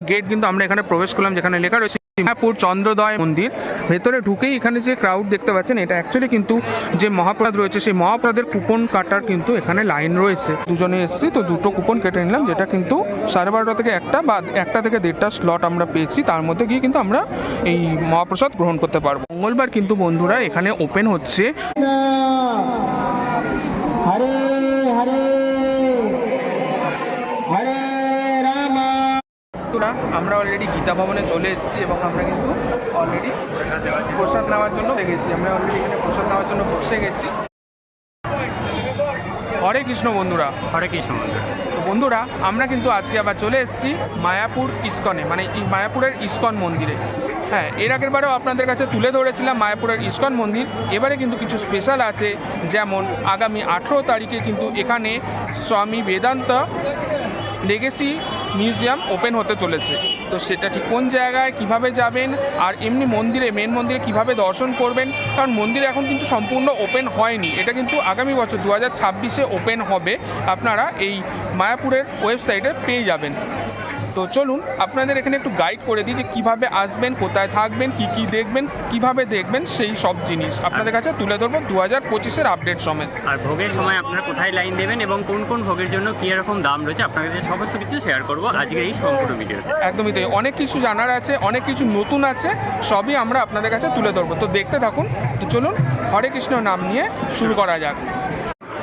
Gate কিন্তু আমরা এখানে প্রবেশ করলাম, যেখানে লেখা রয়েছে মায়াপুর চন্দ্রদয় মন্দির। ভেতরে ঢুকেই এখানে যে ক্রাউড দেখতে পাচ্ছেন, এটা অ্যাকচুয়ালি কিন্তু যে মহাপ্রসাদ রয়েছে, সেই মহাপ্রসাদের কুপন কাটার কিন্তু এখানে লাইন রয়েছে। দুজনে এসেছি, তো দুটো কুপন কেটে নিলাম, যেটা কিন্তু সাড়ে বারোটা থেকে একটা বা একটা থেকে দেড়টা স্লট আমরা পেয়েছি। তার মধ্যে গিয়ে কিন্তু আমরা এই মহাপ্রসাদ গ্রহণ করতে পারব। মঙ্গলবার কিন্তু বন্ধুরা এখানে ওপেন হচ্ছে। বন্ধুরা আমরা অলরেডি গীতা ভবনে চলে এসেছি এবং আমরা কিন্তু অলরেডি প্রসাদ নেওয়ার জন্য লেগেছি আমরা অলরেডি এখানে প্রসাদ নেওয়ার জন্য বসে গেছি। হরে কৃষ্ণ বন্ধুরা। হরে কৃষ্ণ মন্দির তো বন্ধুরা আমরা কিন্তু আজকে আবার চলে এসেছি মায়াপুর ইস্কনে মানে মায়াপুরের ইস্কন মন্দিরে। হ্যাঁ এর আগের বারেও আপনাদের কাছে তুলে ধরেছিলাম মায়াপুরের ইস্কন মন্দির। এবারে কিন্তু কিছু স্পেশাল আছে যেমন আগামী আঠেরো তারিখে কিন্তু এখানে স্বামী বেদান্ত লেগেসি মিউজিয়াম ওপেন হতে চলেছে। তো সেটা ঠিক কোন জায়গায়, কীভাবে যাবেন, আর এমনি মন্দিরে মেন মন্দিরে কীভাবে দর্শন করবেন? কারণ মন্দির এখন কিন্তু সম্পূর্ণ ওপেন হয়নি। এটা কিন্তু আগামী বছর দু হাজার ছাব্বিশে ওপেন হবে। আপনারা এই মায়াপুরের ওয়েবসাইটে পেয়ে যাবেন। তো চলুন আপনাদের এখানে একটু গাইড করে দিই যে কীভাবে আসবেন কোথায় থাকবেন কি কি দেখবেন কীভাবে দেখবেন সেই সব জিনিস। আপনাদের কাছে তুলে ধরবো দু হাজার পঁচিশের আপডেট সমেত। আর ভোগের সময় আপনারা কোথায় লাইন দেবেন এবং কোন কোন ভোগের জন্য কী রকম দাম রয়েছে আপনাদের কাছে সমস্ত কিছু শেয়ার করব আজকের এই সম্পূর্ণ ভিডিওতে। একদমই তাই। অনেক কিছু জানার আছে অনেক কিছু নতুন আছে সবই আমরা আপনাদের কাছে তুলে ধরবো। তো দেখতে থাকুন। তো চলুন হরে কৃষ্ণ নাম নিয়ে শুরু করা যাক।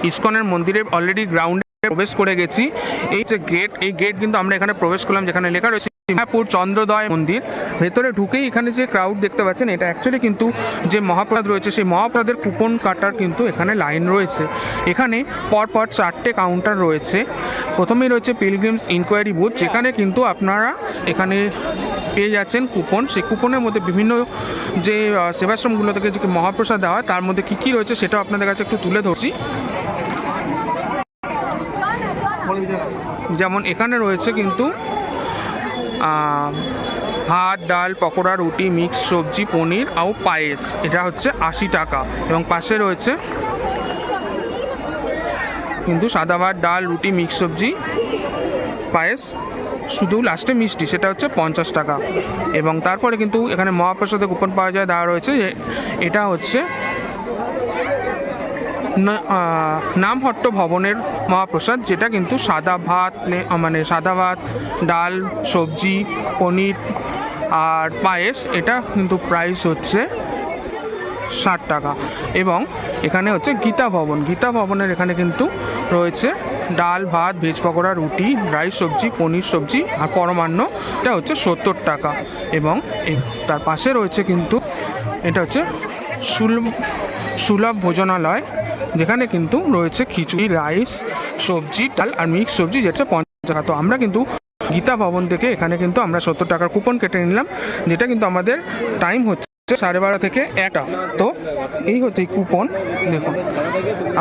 ইস্কনের মন্দিরে অলরেডি গ্রাউন্ডে প্রবেশ করে গেছি। এই যে গেট এই গেট কিন্তু আমরা এখানে প্রবেশ করলাম, যেখানে লেখা রয়েছে মায়াপুর চন্দ্রদয় মন্দির। ভেতরে ঢুকেই এখানে যে ক্রাউড দেখতে পাচ্ছেন, এটা অ্যাকচুয়ালি কিন্তু যে মহাপ্রসাদ রয়েছে, সেই মহাপ্রসাদের কুপন কাটার কিন্তু এখানে লাইন রয়েছে। এখানে পরপর চারটে কাউন্টার রয়েছে। প্রথমেই রয়েছে পিলগ্রিমস ইনকোয়ারি বুথ যেখানে কিন্তু আপনারা এখানে পেয়ে যাচ্ছেন কুপন সেই কুপনের মধ্যে বিভিন্ন যে সেবাশ্রমগুলো থেকে যে মহাপ্রসাদ দেওয়া হয়, তার মধ্যে কী কী রয়েছে সেটাও আপনাদের কাছে একটু তুলে ধরছি। যেমন এখানে রয়েছে কিন্তু ভাত, ডাল, পকোড়া, রুটি, মিক্স, সবজি, পনির আর পায়েস। এটা হচ্ছে আশি টাকা। এবং পাশে রয়েছে কিন্তু সাদা ভাত, ডাল, রুটি, মিক্স, সবজি, পায়েস। শুধু লাস্টে মিষ্টি, সেটা হচ্ছে পঞ্চাশ টাকা। এবং তারপরে কিন্তু এখানে মহাপ্রসাদে কুপন পাওয়া যায়, দেওয়া রয়েছে যে এটা হচ্ছে নামহট্ট ভবনের মহাপ্রসাদ, যেটা কিন্তু সাদা ভাত মানে সাদা ভাত, ডাল, সবজি, পনির আর পায়েস, এটা কিন্তু প্রাইস হচ্ছে ষাট টাকা। এবং এখানে হচ্ছে গীতা ভবন, গীতা ভবনের এখানে কিন্তু রয়েছে ডাল, ভাত, ভেজ পকোড়া, রুটি, রাইস সবজি, পনির সবজি আর পরমান্ন, এটা হচ্ছে সত্তর টাকা। এবং তার পাশে রয়েছে কিন্তু, এটা হচ্ছে সুলভ সুলভ ভোজনালয় যেখানে কিন্তু রয়েছে খিচুড়ি, রাইস, সবজি, ডাল আর মিক্স সবজি, যেটা পঞ্চাশ টাকা। তো আমরা কিন্তু গীতা ভবন থেকে এখানে কিন্তু আমরা সত্তর টাকার কুপন কেটে নিলাম, যেটা কিন্তু আমাদের টাইম হচ্ছে সাড়ে বারো থেকে একটা। তো এই হচ্ছে কুপন দেখুন।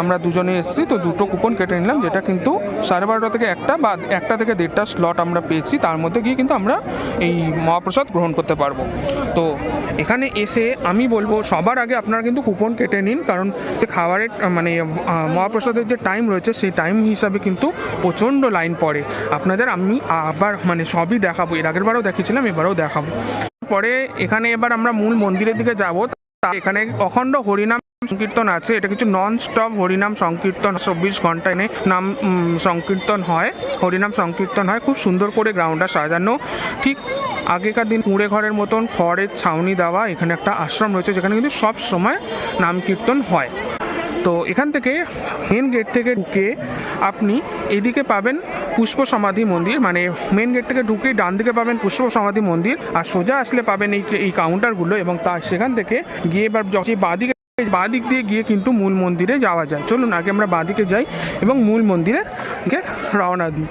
আমরা দুজনে এসেছি, তো দুটো কুপন কেটে নিলাম, যেটা কিন্তু সাড়ে বারোটা থেকে একটা বা একটা থেকে দেড়টা স্লট আমরা পেয়েছি। তার মধ্যে গিয়ে কিন্তু আমরা এই মহাপ্রসাদ গ্রহণ করতে পারব। তো এখানে এসে আমি বলব, সবার আগে আপনারা কিন্তু কুপন কেটে নিন, কারণ খাবারের মানে মহাপ্রসাদের যে টাইম রয়েছে, সেই টাইম হিসাবে কিন্তু প্রচণ্ড লাইন পড়ে। আপনাদের আমি আবার মানে সবই দেখাবো। এর আগের বারও দেখিয়েছিলাম, এবারেও দেখাবো। পরে এখানে এবার আমরা মূল মন্দিরের দিকে যাব। এখানে অখণ্ড হরিনাম সংকীর্তন আছে। এটা কিছু নন স্টপ হরিনাম সংকীর্তন। চব্বিশ ঘণ্টা এনে নাম সংকীর্তন হয়। হরিনাম সংকীর্তন হয়। খুব সুন্দর করে গ্রাউন্ডটা সাজানো। ঠিক আগেকার দিন কুঁড়ে ঘরের মতন খড়ের ছাউনি দেওয়া এখানে একটা আশ্রম রয়েছে, যেখানে কিন্তু সব সময় নাম কীর্তন হয়। তো এখান থেকে মেন গেট থেকে ঢুকে আপনি এদিকে পাবেন পুষ্প সমাধি মন্দির। মানে মেন গেট থেকে ঢুকে ডান দিকে পাবেন পুষ্প সমাধি মন্দির আর সোজা আসলে পাবেন এই এই কাউন্টারগুলো এবং তার সেখান থেকে গিয়ে যে বাঁদিকে বাঁ দিক দিয়ে গিয়ে কিন্তু মূল মন্দিরে যাওয়া যায়। চলুন আগে আমরা বাঁ দিকে যাই এবং মূল মন্দিরে রওনা দিই।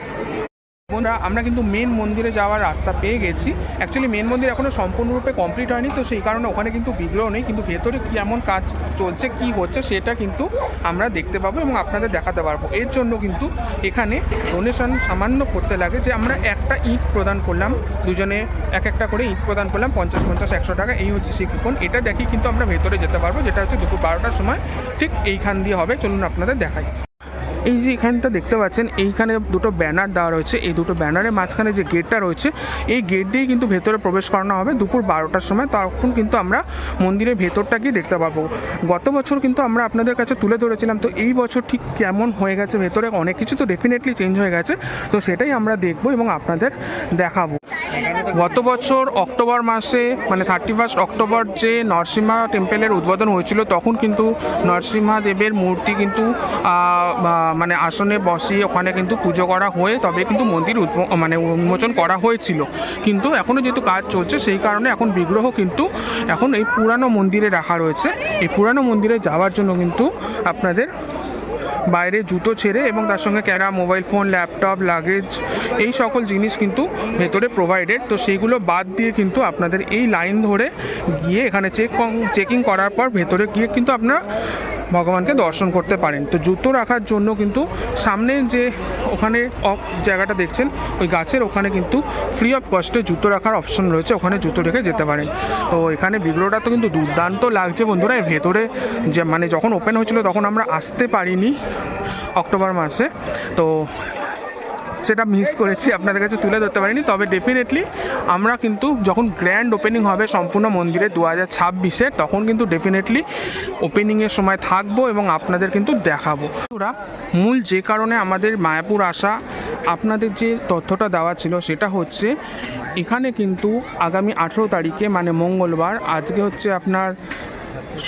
বন্ধুরা, আমরা কিন্তু মেন মন্দিরে যাওয়ার রাস্তা পেয়ে গেছি। অ্যাকচুয়ালি মেন মন্দির এখনও সম্পূর্ণরূপে কমপ্লিট হয়নি, তো সেই কারণে ওখানে কিন্তু বিগ্রহ নেই। কিন্তু ভেতরে কেমন কাজ চলছে, কি হচ্ছে, সেটা কিন্তু আমরা দেখতে পাবো এবং আপনাদের দেখাতে পারব। এর জন্য কিন্তু এখানে ডোনেশন সামান্য করতে লাগে যে আমরা একটা ইট প্রদান করলাম, দুজনে এক একটা করে ইট প্রদান করলাম, পঞ্চাশ পঞ্চাশ, একশো টাকা, এই হচ্ছে সেই কুপন এটা দেখি কিন্তু আমরা ভেতরে যেতে পারব, যেটা হচ্ছে দুপুর বারোটার সময়, ঠিক এইখান দিয়ে হবে। চলুন আপনাদের দেখাই। এই যে এখানটা দেখতে পাচ্ছেন, এইখানে দুটো ব্যানার দেওয়া রয়েছে। এই দুটো ব্যানারের মাঝখানে যে গেটটা রয়েছে, এই গেট দিয়েই কিন্তু ভেতরে প্রবেশ করানো হবে দুপুর বারোটার সময়। তখন কিন্তু আমরা মন্দিরের ভেতরটা গিয়ে দেখতে পাবো। গত বছর কিন্তু আমরা আপনাদের কাছে তুলে ধরেছিলাম, তো এই বছর ঠিক কেমন হয়ে গেছে ভেতরে? অনেক কিছু তো ডেফিনেটলি চেঞ্জ হয়ে গেছে, তো সেটাই আমরা দেখব এবং আপনাদের দেখাবো। গত বছর অক্টোবর মাসে মানে থার্টি ফার্স্ট অক্টোবর যে নরসিংহা টেম্পেলের উদ্বোধন হয়েছিল, তখন কিন্তু নরসিংহা দেবের মূর্তি কিন্তু মানে আসনে বসিয়ে ওখানে কিন্তু পুজো করা হয়ে, তবে কিন্তু মন্দির মানে উন্মোচন করা হয়েছিল। কিন্তু এখনও যেহেতু কাজ চলছে, সেই কারণে এখন বিগ্রহ কিন্তু এখন এই পুরানো মন্দিরে রাখা রয়েছে। এই পুরানো মন্দিরে যাওয়ার জন্য কিন্তু আপনাদের বাইরে জুতো ছেড়ে এবং তার সঙ্গে ক্যারা মোবাইল ফোন, ল্যাপটপ, লাগেজ, এই সকল জিনিস কিন্তু ভেতরে প্রোভাইডেড তো সেইগুলো বাদ দিয়ে কিন্তু আপনাদের এই লাইন ধরে গিয়ে এখানে চেক চেকিং করার পর ভেতরে গিয়ে কিন্তু আপনারা ভগবানকে দর্শন করতে পারেন। তো জুতো রাখার জন্য কিন্তু সামনে যে ওখানে জায়গাটা দেখছেন, ওই গাছের ওখানে কিন্তু ফ্রি অফ কস্টে জুতো রাখার অপশন রয়েছে, ওখানে জুতো রেখে যেতে পারেন। তো এখানে বিগ্রহটা তো কিন্তু দুর্দান্ত লাগছে বন্ধুরা এই ভেতরে যে মানে যখন ওপেন হয়েছিল তখন আমরা আসতে পারিনি অক্টোবর মাসে। তো সেটা মিস করেছি, আপনাদের কাছে তুলে ধরতে পারিনি। তবে ডেফিনেটলি আমরা কিন্তু যখন গ্র্যান্ড ওপেনিং হবে সম্পূর্ণ মন্দিরে দু হাজার ছাব্বিশে, তখন কিন্তু ডেফিনেটলি ওপেনিংয়ের সময় থাকব এবং আপনাদের কিন্তু দেখাবো। ওরা মূল যে কারণে আমাদের মায়াপুর আসা, আপনাদের যে তথ্যটা দেওয়া ছিল সেটা হচ্ছে, এখানে কিন্তু আগামী আঠেরো তারিখে মানে মঙ্গলবার, আজকে হচ্ছে আপনার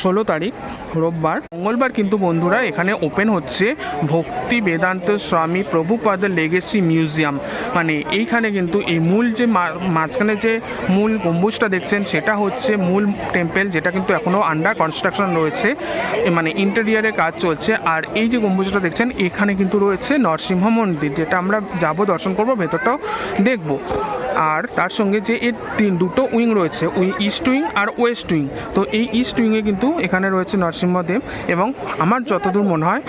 ষোলো তারিখ, রোববার। মঙ্গলবার কিন্তু বন্ধুরা এখানে ওপেন হচ্ছে ভক্তি বেদান্ত স্বামী প্রভুপাদের লেগেসি মিউজিয়াম। মানে এইখানে কিন্তু এই মূল যে মাঝখানে যে মূল গম্বুজটা দেখছেন, সেটা হচ্ছে মূল টেম্পেল, যেটা কিন্তু এখনও আন্ডার কনস্ট্রাকশন রয়েছে। মানে ইন্টেরিয়ারে কাজ চলছে। আর এই যে গম্বুজটা দেখছেন, এখানে কিন্তু রয়েছে নরসিংহ মন্দির, যেটা আমরা যাব, দর্শন করব, ভেতরটাও দেখব। আর তার সঙ্গে যে এর দুটো উইং রয়েছে, উই ইস্ট উইং আর ওয়েস্ট উইং তো এই ইস্ট উইংয়ে কিন্তু এখানে রয়েছে নরসিংহদেব এবং আমার যতদূর মনে হয়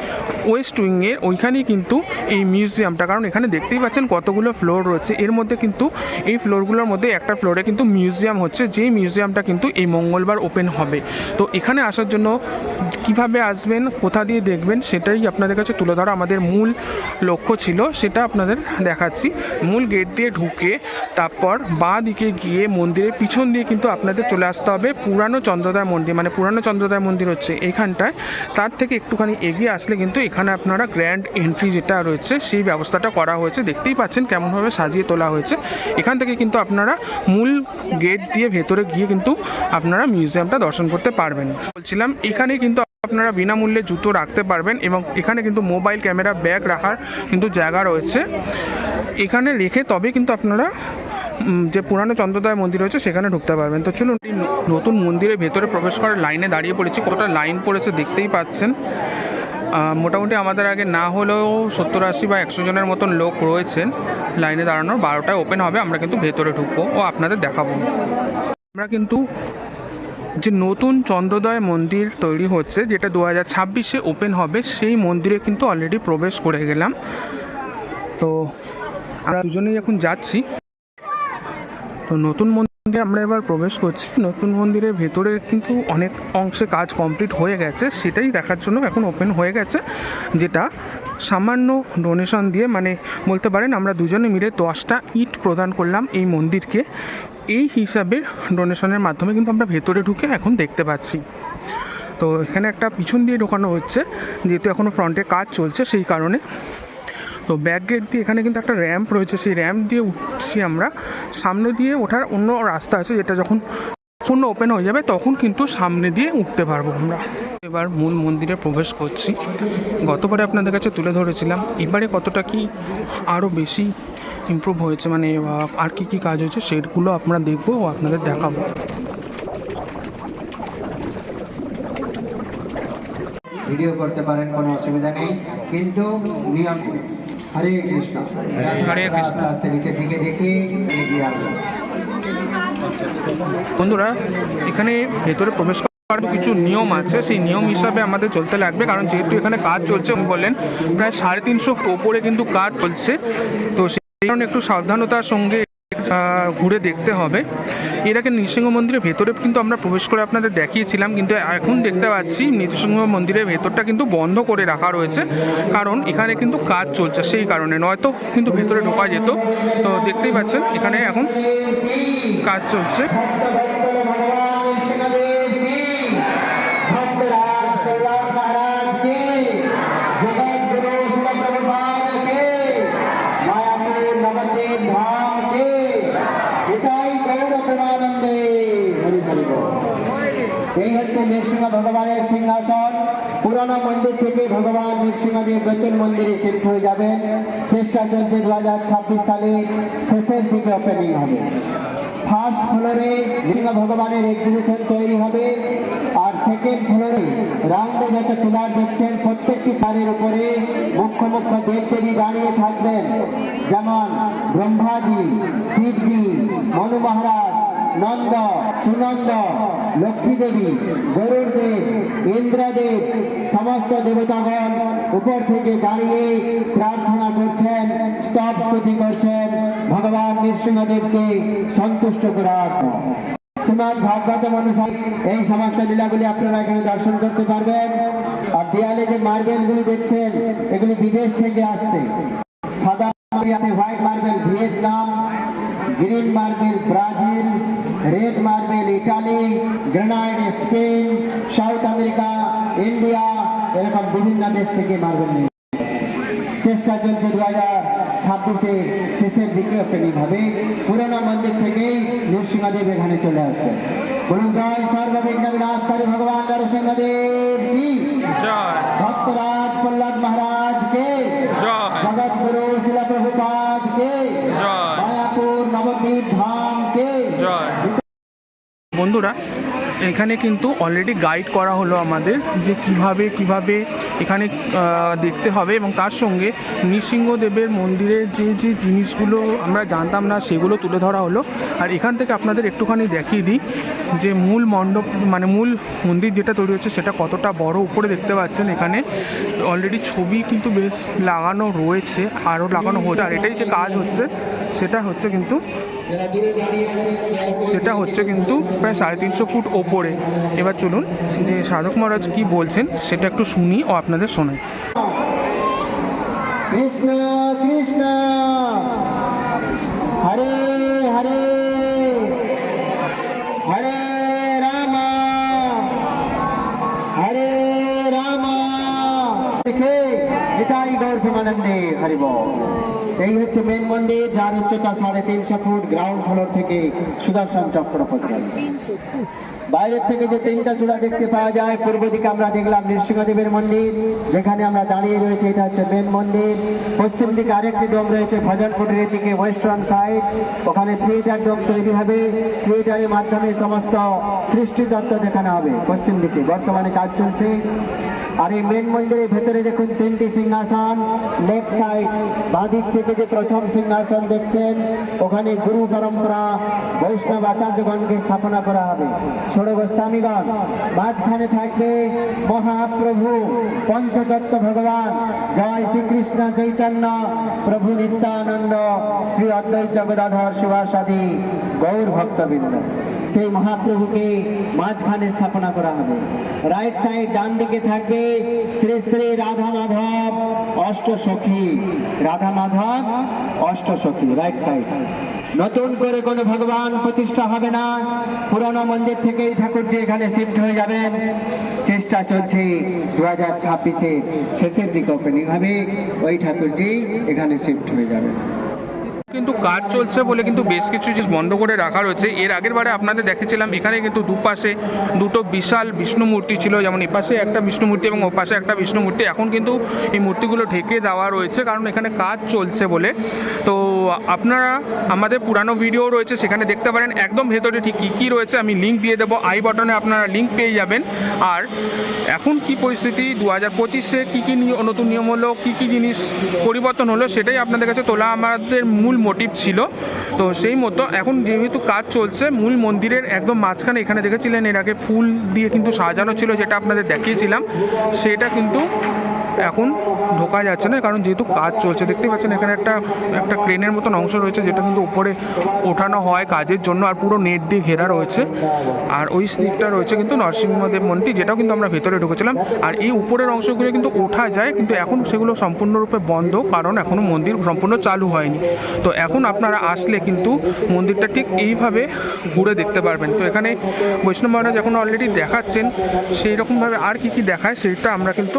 ওয়েস্ট উইংয়ের ওইখানেই কিন্তু এই মিউজিয়ামটা। কারণ এখানে দেখতেই পাচ্ছেন কতগুলো ফ্লোর রয়েছে। এর মধ্যে কিন্তু এই ফ্লোরগুলোর মধ্যে একটা ফ্লোরে কিন্তু মিউজিয়াম হচ্ছে। যেই মিউজিয়ামটা কিন্তু এই মঙ্গলবার ওপেন হবে। তো এখানে আসার জন্য কীভাবে আসবেন, কোথা দিয়ে দেখবেন, সেটাই আপনাদের কাছে তুলে ধরা আমাদের মূল লক্ষ্য ছিল, সেটা আপনাদের দেখাচ্ছি। মূল গেট দিয়ে ঢুকে তারপর বাঁ দিকে গিয়ে মন্দিরের পিছন দিয়ে কিন্তু আপনাদের চলে আসতে হবে, পুরানো চন্দ্রদয় মন্দির মানে পুরানো চন্দ্রদয় মন্দির হচ্ছে এখানটায়। তার থেকে একটুখানি এগিয়ে আসলে কিন্তু এখানে আপনারা গ্র্যান্ড এন্ট্রি যেটা রয়েছে, সেই ব্যবস্থাটা করা হয়েছে। দেখতেই পাচ্ছেন কেমনভাবে সাজিয়ে তোলা হয়েছে। এখান থেকে কিন্তু আপনারা মূল গেট দিয়ে ভেতরে গিয়ে কিন্তু আপনারা মিউজিয়ামটা দর্শন করতে পারবেন। বলছিলাম, এখানে কিন্তু আপনারা বিনামূল্যে জুতো রাখতে পারবেন এবং এখানে কিন্তু মোবাইল ক্যামেরা, ব্যাগ রাখার কিন্তু জায়গা রয়েছে। এখানে রেখে তবে কিন্তু আপনারা যে পুরানো চন্দ্রদয় মন্দির রয়েছে, সেখানে ঢুকতে পারবেন। তো চলুন নতুন মন্দিরের ভেতরে প্রবেশ করার লাইনে দাঁড়িয়ে পড়েছি। কতটা লাইন পড়েছে দেখতেই পাচ্ছেন। মোটামুটি আমাদের আগে না হলেও সত্তর আশি বা একশো জনের মতন লোক রয়েছেন। লাইনে দাঁড়ানোর বারোটায় ওপেন হবে, আমরা কিন্তু ভেতরে ঢুকবো ও আপনাদের দেখাবো। আমরা কিন্তু যে নতুন চন্দ্রোদয় মন্দির তৈরি হচ্ছে, যেটা দু হাজার ছাব্বিশে ওপেন হবে, সেই মন্দিরে কিন্তু অলরেডি প্রবেশ করে গেলাম। তো আমরা দুজনেই এখন যাচ্ছি। তো নতুন মন্দিরে আমরা এবার প্রবেশ করছি। নতুন মন্দিরের ভেতরে কিন্তু অনেক অংশে কাজ কমপ্লিট হয়ে গেছে। সেটাই দেখার জন্য এখন ওপেন হয়ে গেছে, যেটা সামান্য ডোনেশন দিয়ে মানে বলতে পারেন আমরা দুজনে মিলে দশটা ইট প্রদান করলাম এই মন্দিরকে। এই হিসাবে ডোনেশনের মাধ্যমে কিন্তু আমরা ভেতরে ঢুকে এখন দেখতে পাচ্ছি। তো এখানে একটা পিছন দিয়ে ঢোকানো হচ্ছে, যেহেতু এখনও ফ্রন্টে কাজ চলছে, সেই কারণে তো ব্যাক গেট দিয়ে এখানে কিন্তু একটা র্যাম্প রয়েছে। সেই র্যাম্প দিয়ে উঠছি আমরা। সামনে দিয়ে ওঠার অন্য রাস্তা আছে, যেটা যখন পূর্ণ ওপেন হয়ে যাবে, তখন কিন্তু সামনে দিয়ে উঠতে পারব আমরা। এবার মূল মন্দিরে প্রবেশ করছি। গতবারে আপনাদের কাছে তুলে ধরেছিলাম। এবারে কতটা কি আরও বেশি ইমপ্রুভ হয়েছে? মানে আর কি কি কাজ হয়েছে সেগুলো আমরা দেখব ও আপনাদের দেখাবো। ভিডিও করতে পারেন, কোনো অসুবিধা নেই। কিন্তু নিয়ম হরে কৃষ্ণ। হরে কৃষ্ণ। আস্তে আস্তে নিচের দিকে দেখে এগিয়ে আসুন বন্ধুরা এখানে ভেতরে প্রবেশ করার কিছু নিয়ম আছে। সেই নিয়ম হিসাবে আমাদের চলতে লাগবে। কারণ যেহেতু এখানে কাজ চলছে উনি বললেন প্রায় সাড়ে তিনশো ওপরে কিন্তু কাজ চলছে। তো সেই কারণে একটু সাবধানতার সঙ্গে ঘুরে দেখতে হবে। এর আগে নৃসিংহ মন্দিরের ভেতরে কিন্তু আমরা প্রবেশ করে আপনাদের দেখিয়েছিলাম, কিন্তু এখন দেখতে পাচ্ছি নৃসিংহ মন্দিরের ভেতরটা কিন্তু বন্ধ করে রাখা রয়েছে। কারণ এখানে কিন্তু কাজ চলছে সেই কারণে। নয়তো কিন্তু ভেতরে ঢোকা যেত। তো দেখতেই পাচ্ছেন, এখানে এখন কাজ চলছে ভগবান সিংহদেব কি ভক্তরাজ প্রহ্লাদ মহারাজ কে জগৎগুরু শিল প্রভুপাদ কে মায়াপুর নবদ্বীপ ধাম কে এটাই গৌরতমানন্দে হরি হরি বল। এই হচ্ছে নৃসিংহ ভগবানের সিংহাসন। পুরানো মন্দির থেকে ভগবান নৃসিংহদেব নতুন মন্দিরে শিফট হয়ে যাবেন। চেষ্টা চলছে দু হাজার ছাব্বিশ সালে শেষের দিকে ওপেনিং হবে। ফার্স্ট ফ্লোরে নৃসিংহ ভগবানের এক্সিবিশন তৈরি হবে। আর সেকেন্ড ফ্লোরে রাউন্ডে যত পিলার দেখছেন প্রত্যেকটি তারের উপরে। মুখ্য মুখ্য দেবদেবী দাঁড়িয়ে থাকবেন। যেমন ব্রহ্মাজি, শিবজি, মনু মহারাজ নন্দ, সুনন্দ লক্ষ্মী দেবী গরুর দেব ইন্দ্রদেব, সমস্ত দেবতাগণ উপর থেকে দাঁড়িয়ে প্রার্থনা করছেন, স্তব স্তুতি করছেন, ভগবান নৃসিংহদেবকে সন্তুষ্ট করার। শ্রীমদ ভাগবত অনুসারে এই সমস্ত লীলাগুলি আপনারা এখানে দর্শন করতে পারবেন। আর দেয়ালে যে মার্বেলগুলি দেখছেন, এগুলি বিদেশ থেকে আসছে। সাদা white marble, Vietnam, green marble, Brazil red marble Italy granite Spain south America India এরকম বিভিন্ন দেশ থেকে মার্বেল নিয়ে চেষ্টা চলছে দু হাজার ছাব্বিশে শেষের দিকে ওপেনিং হবে পুরোনো মন্দির থেকেই নৃসিংহদেব এখানে চলে আসবে বলুন জয় সর্ববিঘ্ন বিনাশকারী ভগবান নরসিংহদেব কি জয় ভক্তরাজ প্রহ্লাদ মহারাজ কে জয় জগৎ গুরু শিলা প্রভুপাদ কে জয়। মায়াপুর নবদ্বীপ ধাম কে জয় বন্ধুরা, এখানে কিন্তু অলরেডি গাইড করা হলো আমাদের যে কীভাবে কীভাবে এখানে দেখতে হবে এবং তার সঙ্গে নৃসিংহদেবের মন্দিরের যে যে জিনিসগুলো আমরা জানতাম না, সেগুলো তুলে ধরা হলো। আর এখান থেকে আপনাদের একটুখানি দেখিয়ে দিই যে মূল মণ্ডপ মানে মূল মন্দির যেটা তৈরি হচ্ছে, সেটা কতটা বড় উপরে দেখতে পাচ্ছেন। এখানে অলরেডি ছবি কিন্তু বেশ লাগানো রয়েছে, আরও লাগানো হচ্ছে আর এটাই যে কাজ হচ্ছে, সেটা হচ্ছে কিন্তু সেটা হচ্ছে কিন্তু প্রায় সাড়ে তিনশো ফুট ওপরে। এবার চলুন যে সাধক মহারাজ কি বলছেন সেটা একটু শুনি ও আপনাদের শোনাই। কৃষ্ণ কৃষ্ণ। হরে হরে। হরে রাম। হরে রাম। দেখে নিতাই হরিব এই হচ্ছে মেন মন্দির, যার উচ্চতা সাড়ে তিনশো ফুট গ্রাউন্ড ফ্লোর থেকে সুদর্শন চক্র পর্যন্ত। বাইরের থেকে যে তিনটা চূড়া দেখতে পাওয়া যায়, পূর্ব দিকে আমরা দেখলাম নৃসিংহদেবের মন্দির, যেখানে আমরা দাঁড়িয়ে রয়েছে, এটা হচ্ছে মেন মন্দির। পশ্চিম দিকে আরেকটি ডোম রয়েছে ভজন কুটিরের দিকে ওয়েস্টার্ন সাইড। ওখানে থিয়েটার ডোম তৈরি হবে। থিয়েটারের মাধ্যমে সমস্ত সৃষ্টি তত্ত্ব দেখানো হবে পশ্চিম দিকে। বর্তমানে কাজ চলছে। আর এই মেন মন্দিরের ভেতরে দেখুন তিনটি সিংহাসন। লেফট সাইড বাঁদিক থেকে যে প্রথম সিংহাসন দেখছেন, ওখানে গুরু পরম্পরা বৈষ্ণব আচার্যগণকে স্থাপনা করা হবে। ষোড় গোস্বামীগণ, মাঝখানে থাকবে মহাপ্রভু, পঞ্চতত্ত্ব ভগবান। জয় শ্রীকৃষ্ণ চৈতন্য, প্রভু নিত্যানন্দ, শ্রী অদ্বৈত জগদাধর শিবাসাদি গৌর ভক্তবৃন্দ। সেই মহাপ্রভুকে মাঝখানে স্থাপনা করা হবে। রাইট সাইড ডান দিকে থাকবে শ্রী শ্রী রাধা মাধব, অষ্ট সখী। রাধা মাধব অষ্টসখী রাইট সাইড নতুন করে কোনো ভগবান প্রতিষ্ঠা হবে না। পুরনো মন্দির থেকেই ঠাকুরজি এখানে শিফট হয়ে যাবেন। চেষ্টা চলছে দু হাজার ছাব্বিশে শেষের দিকে ওপেনিং হবে। ওই ঠাকুরজি এখানে শিফট হয়ে যাবেন। কিন্তু কাজ চলছে বলে কিন্তু বেশ কিছু জিনিস বন্ধ করে রাখা রয়েছে। এর আগের বারে আপনাদের দেখেছিলাম, এখানে কিন্তু দুপাশে দুটো বিশাল বিষ্ণু মূর্তি ছিল, যেমন এপাশে একটা বিষ্ণু মূর্তি এবং ওপাশে একটা বিষ্ণু মূর্তি এখন কিন্তু এই মূর্তিগুলো ঢেকে দেওয়া রয়েছে, কারণ এখানে কাজ চলছে বলে। তো আপনারা, আমাদের পুরানো ভিডিও রয়েছে, সেখানে দেখতে পারেন, একদম ভেতরে ঠিক কী কী রয়েছে, আমি লিঙ্ক দিয়ে দেবো, আই বটনে আপনারা লিঙ্ক পেয়ে যাবেন। আর এখন কি পরিস্থিতি দু হাজার পঁচিশে কী কী নতুন নিয়ম হলো, কী কী জিনিস পরিবর্তন হলো, সেটাই আপনাদের কাছে তোলা। আমাদের মূল মোটিভ ছিল। তো সেই মতো এখন যেহেতু কাজ চলছে, মূল মন্দিরের একদম মাঝখানে এখানে দেখেছিলেন এর আগে ফুল দিয়ে কিন্তু সাজানো ছিল, যেটা আপনাদের দেখিয়েছিলাম। সেটা কিন্তু এখন ঢোকা যাচ্ছে না, কারণ যেহেতু কাজ চলছে, দেখতেই পাচ্ছেন এখানে একটা একটা ক্রেনের মতন অংশ রয়েছে, যেটা কিন্তু উপরে ওঠানো হয় কাজের জন্য, আর পুরো নেট দিয়ে ঘেরা রয়েছে। আর ওই দিকটা রয়েছে কিন্তু নরসিংহদেব মন্দির, যেটাও কিন্তু আমরা ভেতরে ঢুকেছিলাম। আর এই উপরের অংশগুলো কিন্তু ওঠা যায়, কিন্তু এখন সেগুলো সম্পূর্ণরূপে বন্ধ, কারণ এখনও মন্দির সম্পূর্ণ চালু হয়নি। তো এখন আপনারা আসলে কিন্তু মন্দিরটা ঠিক এইভাবে ঘুরে দেখতে পারবেন। তো এখানে বৈষ্ণব মহারাজ এখন অলরেডি দেখাচ্ছেন সেই রকমভাবে আর কি কি দেখায় সেটা আমরা কিন্তু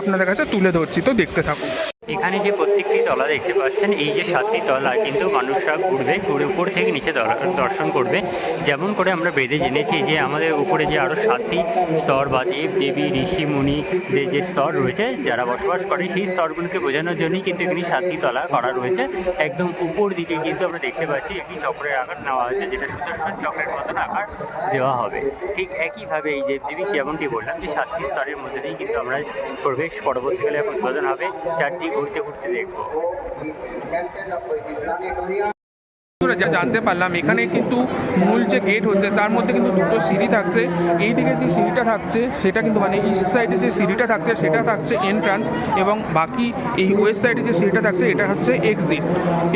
আপনাদের কাছে তুলে ধরছি তো দেখতে থাকুন। এখানে যে প্রত্যেকটি তলা দেখতে পাচ্ছেন, এই যে সাতটি তলা, কিন্তু মানুষরা ঘুরবে, ঘুরে উপর থেকে নিচে দর- দর্শন করবে। যেমন করে আমরা বেদে জেনেছি যে আমাদের উপরে যে আরও সাতটি স্তর বা দেব দেবী ঋষি, মুনি, যে যে স্তর রয়েছে, যারা বসবাস করে, সেই স্তরগুলোকে বোঝানোর জন্যই কিন্তু এখানে সাতটি তলা করা রয়েছে। একদম উপর দিকে কিন্তু আমরা দেখতে পাচ্ছি একটি চক্রের আকার নেওয়া হয়েছে, যেটা সুদর্শন চক্রের মতন আকার দেওয়া হবে। ঠিক একইভাবে এই দেবদেবী যেমনটি বললাম যে সাতটি স্তরের মধ্যে দিয়ে কিন্তু আমরা প্রবেশ, পরবর্তীকালে উদ্বোধন হবে। চারটি ঘুরতে ঘুরতে দেখব। যা জানতে পারলাম। এখানে কিন্তু মূল যে গেট হচ্ছে, তার মধ্যে কিন্তু দুটো সিঁড়ি থাকছে। এই দিকে যে সিঁড়িটা থাকছে, সেটা কিন্তু মানে ইস্ট সাইডে যে সিঁড়িটা থাকছে, সেটা থাকছে এন্ট্রান্স এবং বাকি এই ওয়েস্ট সাইডে যে সিঁড়িটা থাকছে, এটা হচ্ছে এক্সিট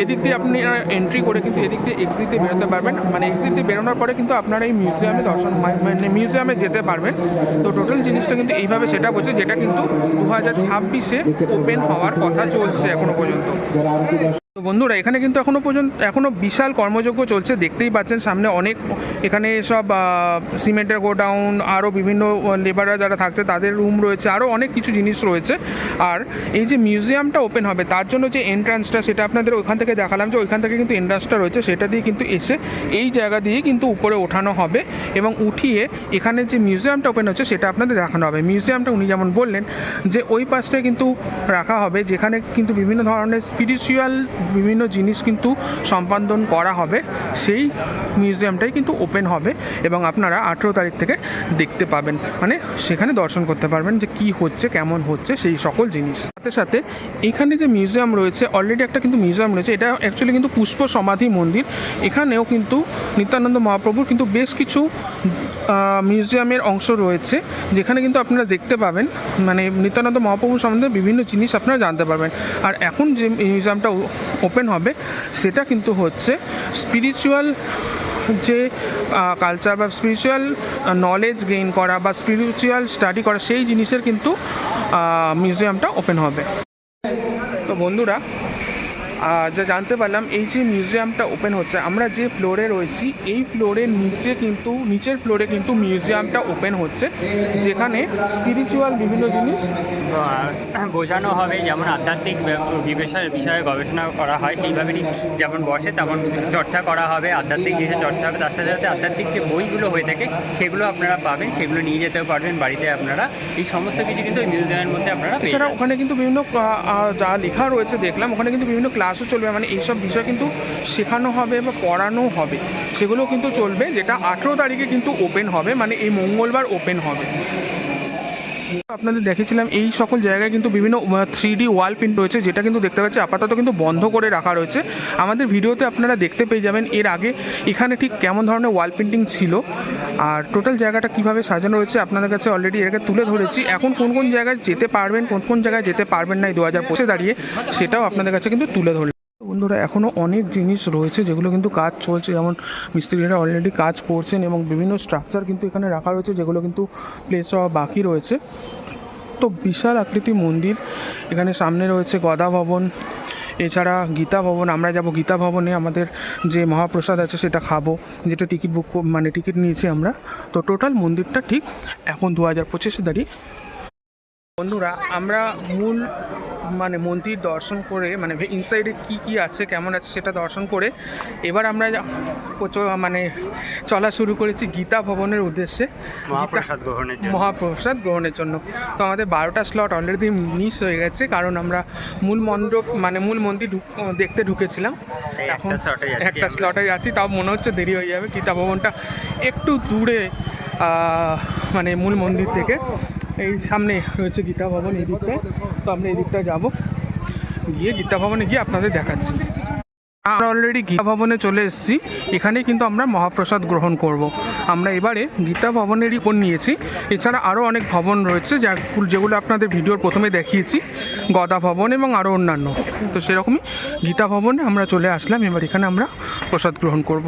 এদিক দিয়ে আপনি এন্ট্রি করে কিন্তু এদিক দিয়ে এক্সিট দিয়ে বেরোতে পারবেন। মানে এক্সিট দিয়ে বেরোনোর পরে কিন্তু আপনারা এই মিউজিয়ামে দর্শন মানে মিউজিয়ামে যেতে পারবেন। তো টোটাল জিনিসটা কিন্তু এইভাবে সেটা হচ্ছে, যেটা কিন্তু দু হাজার ছাব্বিশে ওপেন হওয়ার কথা চলছে এখনও পর্যন্ত। তো বন্ধুরা, এখানে কিন্তু এখনও পর্যন্ত, এখনও বিশাল কর্মযজ্ঞ চলছে। দেখতেই পাচ্ছেন সামনে অনেক, এখানে সব সিমেন্টের গোডাউন আরও বিভিন্ন লেবাররা যারা থাকছে, তাদের রুম রয়েছে আরও অনেক কিছু জিনিস রয়েছে। আর এই যে মিউজিয়ামটা ওপেন হবে, তার জন্য যে এন্ট্রান্সটা সেটা আপনাদের ওইখান থেকে দেখালাম যে ওইখান থেকে কিন্তু এন্ট্রান্সটা রয়েছে, সেটা দিয়ে কিন্তু এসে এই জায়গা দিয়ে কিন্তু উপরে ওঠানো হবে এবং উঠিয়ে এখানে যে মিউজিয়ামটা ওপেন হচ্ছে, সেটা আপনাদের দেখানো হবে। মিউজিয়ামটা উনি যেমন বললেন যে, ওই পাশটায় কিন্তু রাখা হবে, যেখানে কিন্তু বিভিন্ন ধরনের স্পিরিচুয়াল বিভিন্ন জিনিস কিন্তু সম্পাদন করা হবে, সেই মিউজিয়ামটাই কিন্তু ওপেন হবে এবং আপনারা আঠেরো তারিখ থেকে দেখতে পাবেন। মানে সেখানে দর্শন করতে পারবেন যে কি হচ্ছে, কেমন হচ্ছে, সেই সকল জিনিস। সাথে সাথে এখানে যে মিউজিয়াম রয়েছে অলরেডি একটা কিন্তু মিউজিয়াম রয়েছে, এটা অ্যাকচুয়ালি কিন্তু পুষ্প সমাধি মন্দির। এখানেও কিন্তু নিত্যানন্দ মহাপ্রভুর কিন্তু বেশ কিছু মিউজিয়ামের অংশ রয়েছে, যেখানে কিন্তু আপনারা দেখতে পাবেন মানে নিত্যানন্দ মহাপ্রভু সম্বন্ধে বিভিন্ন জিনিস আপনারা জানতে পারবেন। আর এখন যে মিউজিয়ামটা ওপেন হবে। সেটা কিন্তু হচ্ছে স্পিরিচুয়াল যে কালচার বা স্পিরিচুয়াল নলেজ গেইন করা বা স্পিরিচুয়াল স্টাডি করা, সেই জিনিসের কিন্তু মিউজিয়ামটা ওপেন হবে। তো বন্ধুরা যা জানতে পারলাম এই যে মিউজিয়ামটা ওপেন হচ্ছে আমরা যে ফ্লোরে রয়েছি এই ফ্লোরের নিচে কিন্তু নিচের ফ্লোরে কিন্তু মিউজিয়ামটা ওপেন হচ্ছে যেখানে স্পিরিচুয়াল বিভিন্ন জিনিস বোঝানো হবে যেমন আধ্যাত্মিক বিষয়ে বিষয়ে গবেষণা করা হয় সেইভাবেই যেমন বসে তেমন চর্চা করা হবে আধ্যাত্মিক জিনিসের চর্চা হবে তার সাথে সাথে আধ্যাত্মিক যে বইগুলো হয়ে থাকে সেগুলো আপনারা পাবেন সেগুলো নিয়ে যেতেও পারবেন বাড়িতে আপনারা এই সমস্ত কিছু কিন্তু মিউজিয়ামের মধ্যে আপনারা এছাড়া ওখানে কিন্তু বিভিন্ন যা লেখা রয়েছে দেখলাম ওখানে কিন্তু বিভিন্ন ক্লাসও চলবে মানে এইসব বিষয় কিন্তু শেখানো হবে বা পড়ানো হবে। সেগুলো কিন্তু চলবে, যেটা আঠেরো তারিখে কিন্তু ওপেন হবে মানে এই মঙ্গলবার ওপেন হবে। আপনাদের দেখেছিলাম, এই সকল জায়গায় কিন্তু বিভিন্ন থ্রি ডি ওয়াল প্রিন্ট রয়েছে, যেটা কিন্তু দেখতে পাচ্ছি, আপাতত কিন্তু বন্ধ করে রাখা রয়েছে। আমাদের ভিডিওতে আপনারা দেখতে পেয়ে যাবেন, এর আগে এখানে ঠিক কেমন ধরনের ওয়াল প্রিন্টিং ছিল, আর টোটাল জায়গাটা কীভাবে সাজানো রয়েছে আপনাদের কাছে অলরেডি আগে তুলে ধরেছি। এখন কোন কোন জায়গায় যেতে পারবেন, কোন কোন জায়গায় যেতে পারবেন না দু হাজার দাঁড়িয়ে, সেটাও আপনাদের কাছে কিন্তু তুলে ধরলাম বন্ধুরা এখনও অনেক জিনিস রয়েছে যেগুলো কিন্তু কাজ চলছে। যেমন মিস্ত্রিরা অলরেডি কাজ করছেন এবং বিভিন্ন স্ট্রাকচার কিন্তু এখানে রাখা রয়েছে যেগুলো কিন্তু প্লেস হওয়া বাকি রয়েছে। তো বিশাল আকৃতি মন্দির। এখানে সামনে রয়েছে গদা ভবন, এছাড়া গীতা ভবন। আমরা যাব গীতা ভবনে, আমাদের যে মহাপ্রসাদ আছে সেটা খাব, যেটা টিকিট বুক মানে টিকিট নিয়েছি আমরা। তো টোটাল মন্দিরটা ঠিক এখন দু হাজার পঁচিশে দাঁড়িয়ে। বন্ধুরা, আমরা মূল মানে মন্দির দর্শন করে মানে ইনসাইডে কি কি আছে কেমন আছে সেটা দর্শন করে এবার আমরা মানে চলা শুরু করেছি গীতা ভবনের উদ্দেশ্যে। মহাপ্রসাদ গ্রহণের জন্য। মহাপ্রসাদ গ্রহণের জন্য। তো আমাদের বারোটা স্লট অলরেডি মিস হয়ে গেছে কারণ আমরা মূল মণ্ডপ মানে মূল মন্দির দেখতে ঢুকেছিলাম। তাই একটা। স্লটে যাচ্ছি তাও মনে হচ্ছে দেরি হয়ে যাবে। গীতা ভবনটা একটু দূরে মানে মূল মন্দির থেকে। এই সামনে রয়েছে গীতা ভবন এই দিকটায়। তো আমরা এই দিকটায় যাব। গিয়ে গীতা ভবনে গিয়ে আপনাদের দেখাচ্ছি। আমরা অলরেডি গীতা ভবনে চলে এসেছি। এখানে কিন্তু আমরা মহাপ্রসাদ গ্রহণ করব। আমরা এবারে গীতা ভবনেরই উপর নিয়েছি। এছাড়া আরও অনেক ভবন রয়েছে যা যেগুলো আপনাদের ভিডিওর প্রথমে দেখিয়েছি। গদা ভবন এবং আরও অন্যান্য। তো সেরকমই গীতা ভবনে আমরা চলে আসলাম। এবার এখানে আমরা প্রসাদ গ্রহণ করব।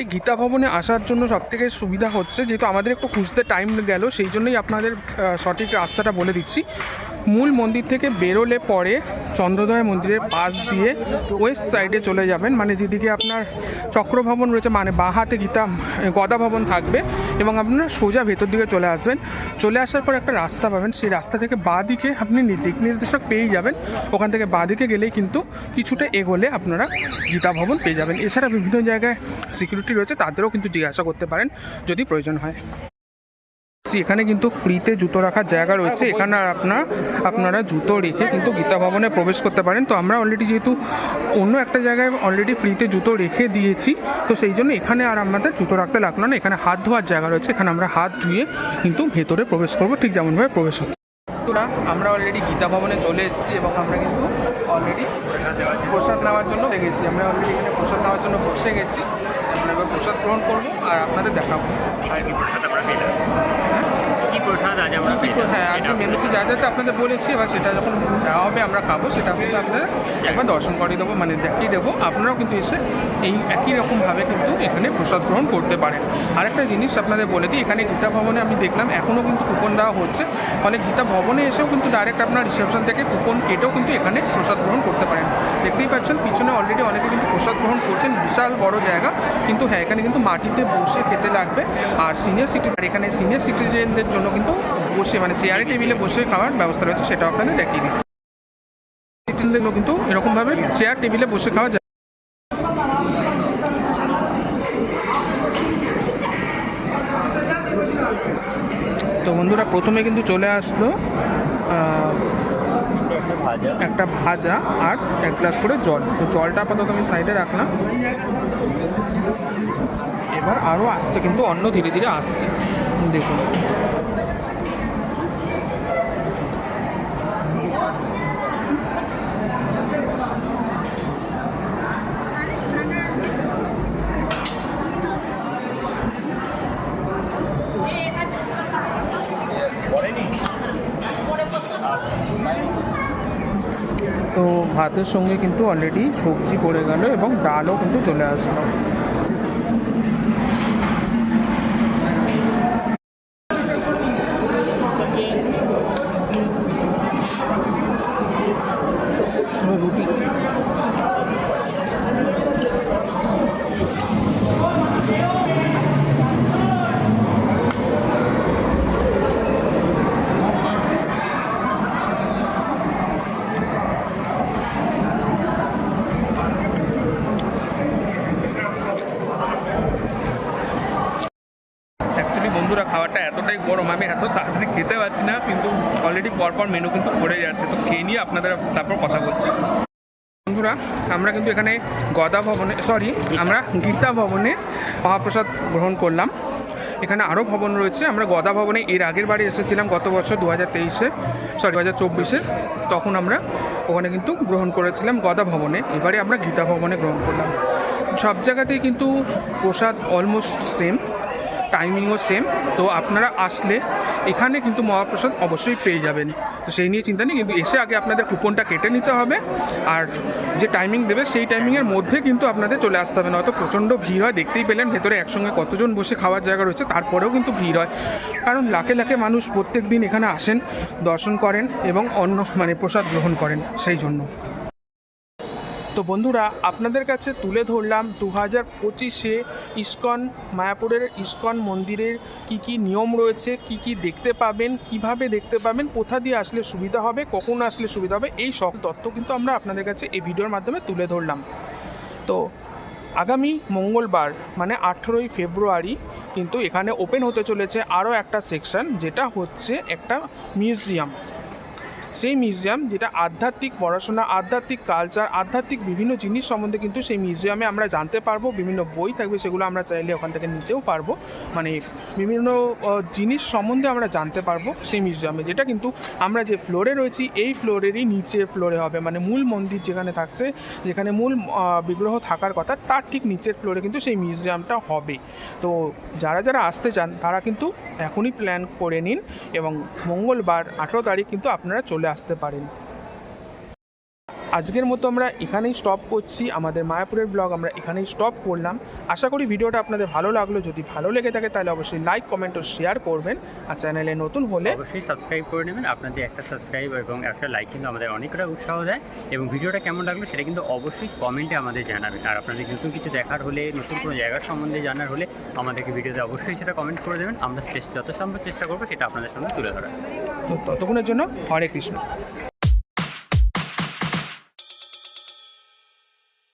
এই গীতা ভবনে আসার জন্য সবথেকে সুবিধা হচ্ছে যেহেতু আমাদের একটু খুঁজতে টাইম গেল, সেই জন্যই আপনাদের সঠিক রাস্তাটা বলে দিচ্ছি। মূল মন্দির থেকে বেরোলে পরে চন্দ্রোদয় মন্দিরের পাশ দিয়ে ওয়েস্ট সাইডে চলে যাবেন। মানে যেদিকে আপনার চক্রভবন রয়েছে মানে বাঁ হাতে গীতা, গদা ভবন থাকবে এবং আপনারা সোজা ভেতর দিকে চলে আসবেন। চলে আসার পর একটা রাস্তা পাবেন। সেই রাস্তা থেকে বাঁ দিকে আপনি দিক নির্দেশক পেয়েই যাবেন। ওখান থেকে বাঁ দিকে গেলেই কিন্তু কিছুটা এগোলে আপনারা গীতা ভবন পেয়ে যাবেন। এছাড়া বিভিন্ন জায়গায় সিকিউরিটি রয়েছে, তাদেরও কিন্তু জিজ্ঞাসা করতে পারেন যদি প্রয়োজন হয়। এখানে কিন্তু ফ্রিতে জুতো রাখার জায়গা রয়েছে। এখানে আপনার আপনারা জুতো রেখে কিন্তু গীতা ভবনে প্রবেশ করতে পারেন। তো আমরা অলরেডি যেহেতু অন্য একটা জায়গায় অলরেডি ফ্রিতে জুতো রেখে দিয়েছি, তো সেই জন্য এখানে আর আমাদের জুতো রাখতে লাগল না। এখানে হাত ধোয়ার জায়গা রয়েছে। এখানে আমরা হাত ধুয়ে কিন্তু ভেতরে প্রবেশ করব। ঠিক যেমনভাবে প্রবেশ হচ্ছে। আমরা অলরেডি গীতা ভবনে চলে এসেছি এবং আমরা কিন্তু অলরেডি প্রসাদ নেওয়ার জন্য লেগেছি। আমরা অলরেডি এখানে প্রসাদ নেওয়ার জন্য বসে গেছি। আমরা এবার প্রসাদ গ্রহণ করব আর আপনাদের দেখাবো। পেলাম? কি প্রসাদ আজ আমরা হ্যাঁ আজকে মেনুতে যা যা আছে আপনাদের বলেছি এবার সেটা যখন দেওয়া হবে আমরা খাব সেটা কিন্তু আপনাদের একবার দর্শন করিয়ে দেবো মানে দেখিয়ে দেবো। আপনারাও কিন্তু এসে এই একই রকমভাবে কিন্তু এখানে প্রসাদ গ্রহণ করতে পারেন। আরেকটা জিনিস আপনাদের বলে দিই এখানে গীতা ভবনে আমি দেখলাম এখনও কিন্তু কুপন দেওয়া হচ্ছে। ফলে গীতা ভবনে এসেও কিন্তু ডাইরেক্ট আপনার রিসেপশন থেকে কুপন কেটেও কিন্তু এখানে প্রসাদ গ্রহণ করতে পারেন। দেখতেই পাচ্ছেন পিছনে অলরেডি অনেকে কিন্তু প্রসাদ গ্রহণ করছেন বিশাল বড় জায়গা। কিন্তু হ্যাঁ এখানে কিন্তু মাটিতে বসে খেতে লাগবে। আর সিনিয়র সিটিজেন এখানে সিনিয়র সিটিজেনদের জন্য কিন্তু বসে মানে চেয়ারে টেবিলে বসে খাওয়ার ব্যবস্থা রয়েছে, সেটাও আপনাদের দেখিয়ে সিটিজেনদের জন্য কিন্তু এরকমভাবে চেয়ার টেবিলে বসে খাওয়া যায়। তো বন্ধুরা, প্রথমে কিন্তু চলে আসলো একটা ভাজা আর এক গ্লাস করে জল। তো জলটা আপাতত আমি সাইডে রাখলাম। এবার আরও আসছে, কিন্তু অন্য ধীরে ধীরে আসছে। দেখুন। তো ভাতের সঙ্গে কিন্তু অলরেডি সবজি পড়ে গেল এবং ডালও কিন্তু চলে আসলো রুটি অ্যাকচুয়ালি বন্ধুরা খাবারটা এতটাই গরম আমি এত তাড়াতাড়ি খেতে পারছি না, কিন্তু অলরেডি পরপর মেনু কিন্তু পড়ে যাচ্ছে। তো খেয়ে নিয়ে আপনাদের তারপর কথা বলছি। বন্ধুরা, আমরা কিন্তু এখানে গদা ভবনে সরি আমরা গীতা ভবনে মহাপ্রসাদ গ্রহণ করলাম। এখানে আরও ভবন রয়েছে। আমরা গদা ভবনে এর আগের বারে এসেছিলাম গত বছর দু হাজার তেইশে সরি দু হাজার চব্বিশে। তখন আমরা ওখানে কিন্তু গ্রহণ করেছিলাম গদা ভবনে। এবারে আমরা গীতা ভবনে গ্রহণ করলাম। সব জায়গাতেই কিন্তু প্রসাদ অলমোস্ট সেম টাইমিংও সেম তো আপনারা আসলে এখানে কিন্তু মহাপ্রসাদ অবশ্যই পেয়ে যাবেন। তো সেই নিয়ে চিন্তা নেই, কিন্তু এসে আগে আপনাদের কুপনটা কেটে নিতে হবে। আর যে টাইমিং দেবে, সেই টাইমিংয়ের মধ্যে কিন্তু আপনাদের চলে আসতে হবে। নয়তো প্রচণ্ড ভিড় হয়, দেখতেই পেলেন ভেতরে একসঙ্গে কতজন বসে খাওয়ার জায়গা রয়েছে, তারপরেও কিন্তু ভিড় হয়। কারণ লাখে লাখে মানুষ প্রত্যেক দিন এখানে আসেন, দর্শন করেন এবং অন্য মানে প্রসাদ গ্রহণ করেন, সেই জন্য। তো বন্ধুরা, আপনাদের কাছে তুলে ধরলাম দু হাজার পঁচিশে ইস্কন, মায়াপুরের ইস্কন মন্দিরের কি কি নিয়ম রয়েছে, কি কি দেখতে পাবেন, কীভাবে দেখতে পাবেন, কোথা দিয়ে আসলে সুবিধা হবে, কখন আসলে সুবিধা হবে, এই সব তথ্য কিন্তু আমরা আপনাদের কাছে এই ভিডিওর মাধ্যমে তুলে ধরলাম। তো আগামী মঙ্গলবার মানে আঠেরোই ফেব্রুয়ারি, কিন্তু এখানে ওপেন হতে চলেছে আরও একটা সেকশন, যেটা হচ্ছে একটা মিউজিয়াম। সেই মিউজিয়াম যেটা আধ্যাত্মিক পড়াশোনা, আধ্যাত্মিক কালচার আধ্যাত্মিক বিভিন্ন জিনিস সম্বন্ধে কিন্তু সেই মিউজিয়ামে আমরা জানতে পারব, বিভিন্ন বই থাকবে সেগুলো আমরা চাইলে ওখান থেকে নিতেও পারব। মানে বিভিন্ন জিনিস সম্বন্ধে আমরা জানতে পারব সেই মিউজিয়ামে যেটা কিন্তু আমরা যে ফ্লোরে রয়েছি, এই ফ্লোরেরই নিচের ফ্লোরে হবে। মানে মূল মন্দির যেখানে থাকছে, যেখানে মূল বিগ্রহ থাকার কথা, তার ঠিক নিচের ফ্লোরে কিন্তু সেই মিউজিয়ামটা হবে। তো যারা যারা আসতে চান, তারা কিন্তু এখনই প্ল্যান করে নিন এবং মঙ্গলবার আঠেরো তারিখ কিন্তু আপনারা চলে আসতে পারেন। আজকের মতো আমরা এখানেই স্টপ করছি। আমাদের মায়াপুরের ব্লগ আমরা এখানেই স্টপ করলাম। আশা করি ভিডিওটা আপনাদের ভালো লাগল। যদি ভালো লেগে থাকে তাহলে অবশ্যই লাইক কমেন্ট ও শেয়ার করবেন। আর চ্যানেলে নতুন হলে অবশ্যই সাবস্ক্রাইব করে নেবেন। আপনাদের একটা সাবস্ক্রাইব এবং একটা লাইক কিন্তু আমাদের অনেকটা উৎসাহ দেয়। এবং ভিডিওটা কেমন লাগল সেটা কিন্তু অবশ্যই কমেন্টে আমাদের জানাবেন। আর আপনাদের নতুন কিছু দেখার হলে নতুন কোনো জায়গার সম্বন্ধে জানার হলে আমাদেরকে ভিডিওতে অবশ্যই সেটা কমেন্ট করে দেবেন। আমরা চেষ্টা যত সম্ভব চেষ্টা করব সেটা আপনাদের সামনে তুলে ধরার। তো ততক্ষণের জন্য হরে কৃষ্ণ।